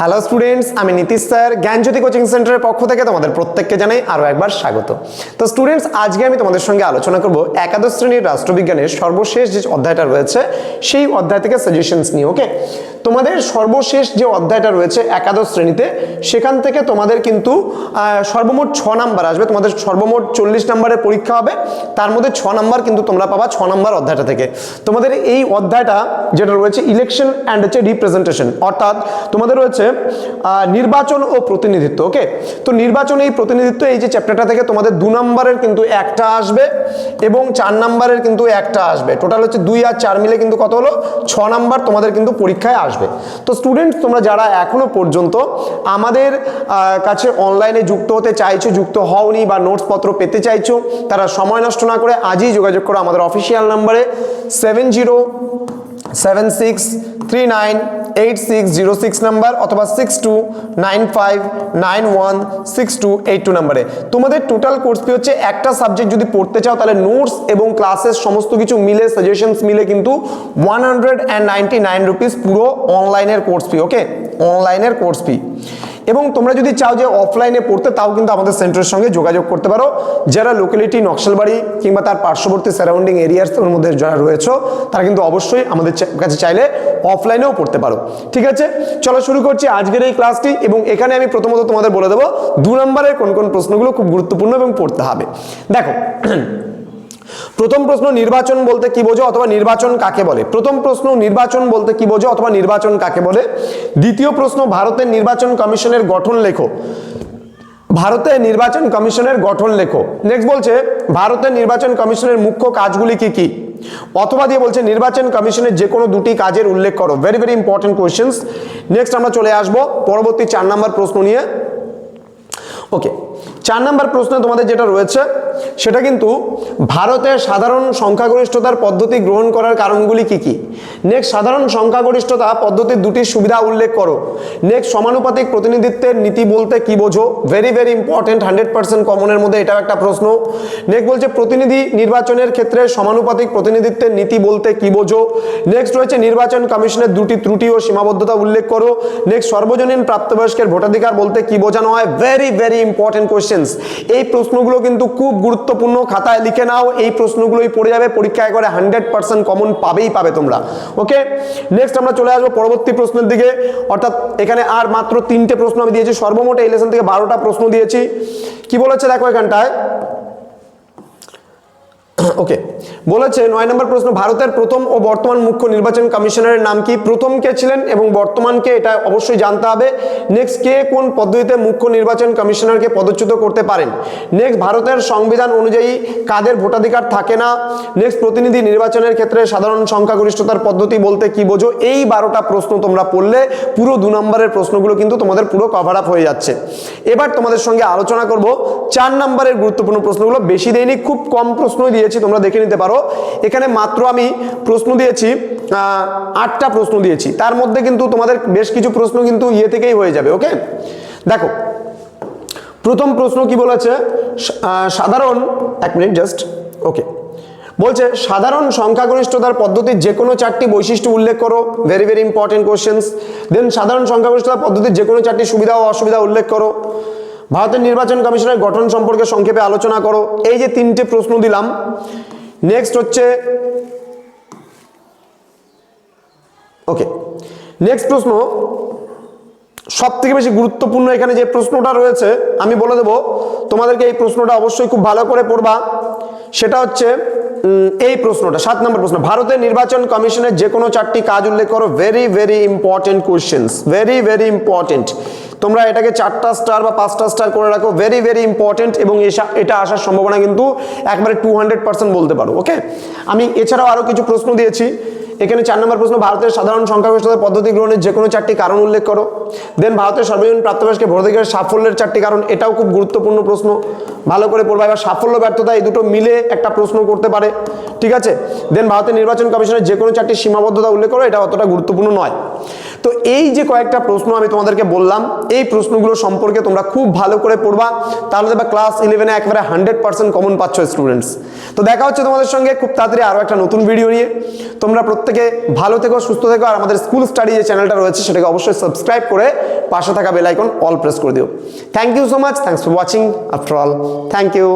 Hello students আমি Nitish sir, জ্ঞানজ্যোতি coaching সেন্টারের পক্ষ থেকে তোমাদের প্রত্যেককে জানাই আরও একবার স্বাগত। তো স্টুডেন্টস আজকে আমি তোমাদের সঙ্গে আলোচনা করব একাদশ শ্রেণির রাষ্ট্রবিজ্ঞানের সর্বশেষ যে অধ্যায়টা রয়েছে, সেই অধ্যায় থেকে সাজেশনস নিয়ে ওকে তোমাদের সর্বশেষ যে অধ্যায়টা রয়েছে একাদশ শ্রেণীতে, সেখান থেকে তোমাদের কিন্তু সর্বমোট ছ নাম্বার আসবে। তোমাদের সর্বমোট চল্লিশ নাম্বারের পরীক্ষা হবে। তার মধ্যে ছ নাম্বার কিন্তু তোমরা পাবা ছ নাম্বার অধ্যায়টা থেকে। তোমাদের এই অধ্যায়টা যেটা রয়েছে ইলেকশন অ্যান্ড হচ্ছে রিপ্রেজেন্টেশন অর্থাৎ তোমাদের রয়েছে নির্বাচন ও প্রতিনিধিত্ব ওকে তো নির্বাচন এই প্রতিনিধিত্ব এই যে চ্যাপ্টারটা থেকে তোমাদের দু নম্বরের কিন্তু একটা আসবে এবং চার নাম্বারের কিন্তু একটা আসবে। টোটাল হচ্ছে দুই আর চার মিলে কিন্তু কত হলো? ছ নাম্বার তোমাদের কিন্তু পরীক্ষায় আসবে। তো স্টুডেন্ট তোমরা যারা এখনও পর্যন্ত আমাদের কাছে অনলাইনে যুক্ত হতে চাইছো, যুক্ত হওনি বা নোটসপত্র পেতে চাইছো, তারা সময় নষ্ট না করে আজই যোগাযোগ করো আমাদের অফিসিয়াল নাম্বারে seven zero seven six three nine eight six zero six number অথবা six two nine five nine one six two eight two নাম্বারে তোমাদের টোটাল কোর্স ফি হচ্ছে একটা সাবজেক্ট যদি পড়তে চাও তাহলে নোটস এবং ক্লাসের সমস্ত কিছু মিলে সাজেশনস মিলে কিন্তু one hundred and ninety nine rupees পুরো অনলাইনের কোর্স ফি ওকে অনলাইনের কোর্স ফি এবং তোমরা যদি চাও যে অফলাইনে পড়তে, তাও কিন্তু আমাদের সেন্টারের সঙ্গে যোগাযোগ করতে পারো। যারা লোকালিটি নকশালবাড়ি কিংবা তার পার্শ্ববর্তী সারাউন্ডিং এরিয়ার মধ্যে যারা রয়েছে, তারা কিন্তু অবশ্যই আমাদের কাছে চাইলে অফলাইনেও পড়তে পারো। ঠিক আছে? চলো শুরু করছি আজকের এই ক্লাসটি এবং এখানে আমি প্রথমত তোমাদের বলে দেবো, দু নম্বরের কোন কোন প্রশ্নগুলো খুব গুরুত্বপূর্ণ এবং পড়তে হবে। দেখো প্রথম প্রশ্ন নির্বাচন বলতে কি বোঝো অথবা নির্বাচন কাকে বলে? প্রথম প্রশ্ন নির্বাচন বলতে কি বোঝো অথবা নির্বাচন কাকে বলে? দ্বিতীয় প্রশ্ন, ভারতের নির্বাচন কমিশনের গঠন লেখো। ভারতের নির্বাচন কমিশনের গঠন লেখো। নেক্সট বলছে, ভারতের নির্বাচন কমিশনের মুখ্য কাজগুলি কি কি? অথবা দিয়ে বলছে, নির্বাচন কমিশনের যে কোনো দুটি কাজের উল্লেখ করো। Very very important questions next আমরা চলে আসব পরবর্তী চার নাম্বার প্রশ্ন নিয়ে। ওকে চার নাম্বার প্রশ্নে তোমাদের যেটা রয়েছে সেটা কিন্তু ভারতের সাধারণ সংখ্যাগরিষ্ঠতার পদ্ধতি গ্রহণ করার কারণগুলি কি কি? নেক্সট সাধারণ সংখ্যাগরিষ্ঠতা পদ্ধতির দুটি সুবিধা উল্লেখ করো। নেক্সট সমানুপাতিক প্রতিনিধিত্বের নীতি বলতে কি বোঝো? Very very important hundred percent কমনের মধ্যে এটাও একটা প্রশ্ন। নেক্সট বলছে, প্রতিনিধি নির্বাচনের ক্ষেত্রে সমানুপাতিক প্রতিনিধিত্বের নীতি বলতে কি বোঝো? নেক্সট রয়েছে, নির্বাচন কমিশনের দুটি ত্রুটি ও সীমাবদ্ধতা উল্লেখ করো। নেক্সট সর্বজনীন প্রাপ্তবয়স্কের ভোটাধিকার বলতে কি বোঝানো হয়? ভেরি ভেরি ইম্পর্টেন্ট কোয়েশ্চেন্স এই প্রশ্নগুলো কিন্তু খুব গুরুত্বপূর্ণ খাতায় লিখে নাও, এই প্রশ্নগুলোই পড়ে যাবে, পরীক্ষায় করে হান্ড্রেড পার্সেন্ট কমন পাবেই, পাবে তোমরা। ওকে নেক্সট আমরা চলে আসব পরবর্তী প্রশ্নের দিকে। অর্থাৎ এখানে আর মাত্র তিনটে প্রশ্ন আমি দিয়েছি, সর্বমোট এই লেসন থেকে বারোটা প্রশ্ন দিয়েছি। কি বলেছে দেখো এখানটায়? ওকে বলেছে, নয় নম্বর প্রশ্ন, ভারতের প্রথম ও বর্তমান মুখ্য নির্বাচন কমিশনারের নাম কি? প্রথম কে ছিলেন এবং বর্তমানকে এটা অবশ্যই জানতে হবে। নেক্সট কে কোন পদ্ধতিতে মুখ্য নির্বাচন কমিশনারকে পদচ্যুত করতে পারেন? নেক্সট ভারতের সংবিধান অনুযায়ী কাদের ভোটাধিকার থাকে না? নেক্সট প্রতিনিধি নির্বাচনের ক্ষেত্রে সাধারণ সংখ্যাগরিষ্ঠতার পদ্ধতি বলতে কি বোঝো? এই বারোটা প্রশ্ন তোমরা পড়লে পুরো দু নম্বরের প্রশ্নগুলো কিন্তু তোমাদের পুরো কভার আপ হয়ে যাচ্ছে। এবার তোমাদের সঙ্গে আলোচনা করব। চার নম্বরের গুরুত্বপূর্ণ প্রশ্নগুলো বেশি দেয়নি, খুব কম প্রশ্নই দিয়েছি। তোমরা দেখে নিতে পারো। এখানে মাত্র আমি প্রশ্ন দিয়েছি আটটা প্রশ্ন দিয়েছি। তার মধ্যে কিন্তু তোমাদের বেশ কিছু প্রশ্ন কিন্তু ইয়ে থেকেই হয়ে যাবে, ওকে? দেখো, প্রথম প্রশ্ন কি বলেছে? সাধারণ, এক মিনিট জাস্ট ওকে। বলছে, সাধারণ সংখ্যাগরিষ্ঠতার পদ্ধতির যে কোনো চারটি বৈশিষ্ট্য উল্লেখ করো very very important questions then সাধারণ সংখ্যাগরিষ্ঠতার পদ্ধতির যে কোনো চারটি সুবিধা ও অসুবিধা উল্লেখ করো। ভারতের নির্বাচন কমিশনের গঠন সম্পর্কে সংক্ষেপে আলোচনা করো। এই যে তিনটে প্রশ্ন দিলাম নেক্সট হচ্ছে ওকে নেক্সট প্রশ্ন সব থেকে বেশি গুরুত্বপূর্ণ এখানে যে প্রশ্নটা রয়েছে, আমি বলে দেবো, তোমাদেরকে এই প্রশ্নটা অবশ্যই খুব ভালো করে পড়বা। সেটা হচ্ছে এই প্রশ্নটা, সাত নম্বর প্রশ্ন, ভারতের নির্বাচন কমিশনের যে কোনো চারটি কাজ উল্লেখ করো very very important questions very very important তোমরা এটাকে চারটা স্টার বা পাঁচটা স্টার করে রাখো। ভেরি ভেরি ইম্পর্টেন্ট এবং এটা আসার সম্ভাবনা কিন্তু একবারে টু হান্ড্রেড পার্সেন্ট বলতে পারো ওকে আমি এছাড়াও আরও কিছু প্রশ্ন দিয়েছি। এখানে চার নম্বর প্রশ্ন, ভারতের সাধারণ সংখ্যাগরিষ্ঠতার পদ্ধতি গ্রহণের যে কোনো চারটি কারণ উল্লেখ করো। দেন ভারতের সর্বজনীন প্রাপ্তবয়স্কের ভোটাধিকারের সাফল্যের চারটি কারণ, এটাও খুব গুরুত্বপূর্ণ প্রশ্ন। ভালো করে পড়বা, এবার সাফল্য, ব্যর্থতা, এই দুটো মিলে একটা প্রশ্ন করতে পারে, ঠিক আছে? দেন ভারতের নির্বাচন কমিশনের যে কোনো চারটি সীমাবদ্ধতা উল্লেখ করো, এটা অতটা গুরুত্বপূর্ণ নয়। তো এই যে কয়েকটা প্রশ্ন আমি তোমাদেরকে বললাম, এই প্রশ্নগুলো সম্পর্কে তোমরা খুব ভালো করে পড়বা, তাহলে দেখবা ক্লাস ইলেভেনে একবারে হান্ড্রেড পার্সেন্ট কমন পাচ্ছ স্টুডেন্টস তো দেখা হচ্ছে তোমাদের সঙ্গে খুব তাড়াতাড়ি আরও একটা নতুন ভিডিও নিয়ে। তোমরা প্রত্যেকে ভালো থেকো, সুস্থ থেকো, আর আমাদের স্কুল স্টাডি যে চ্যানেলটা রয়েছে, সেটাকে অবশ্যই সাবস্ক্রাইব করে পাশে থাকা বেল আইকন অল প্রেস করে দিও। Thank you so much thanks for watching after all thank you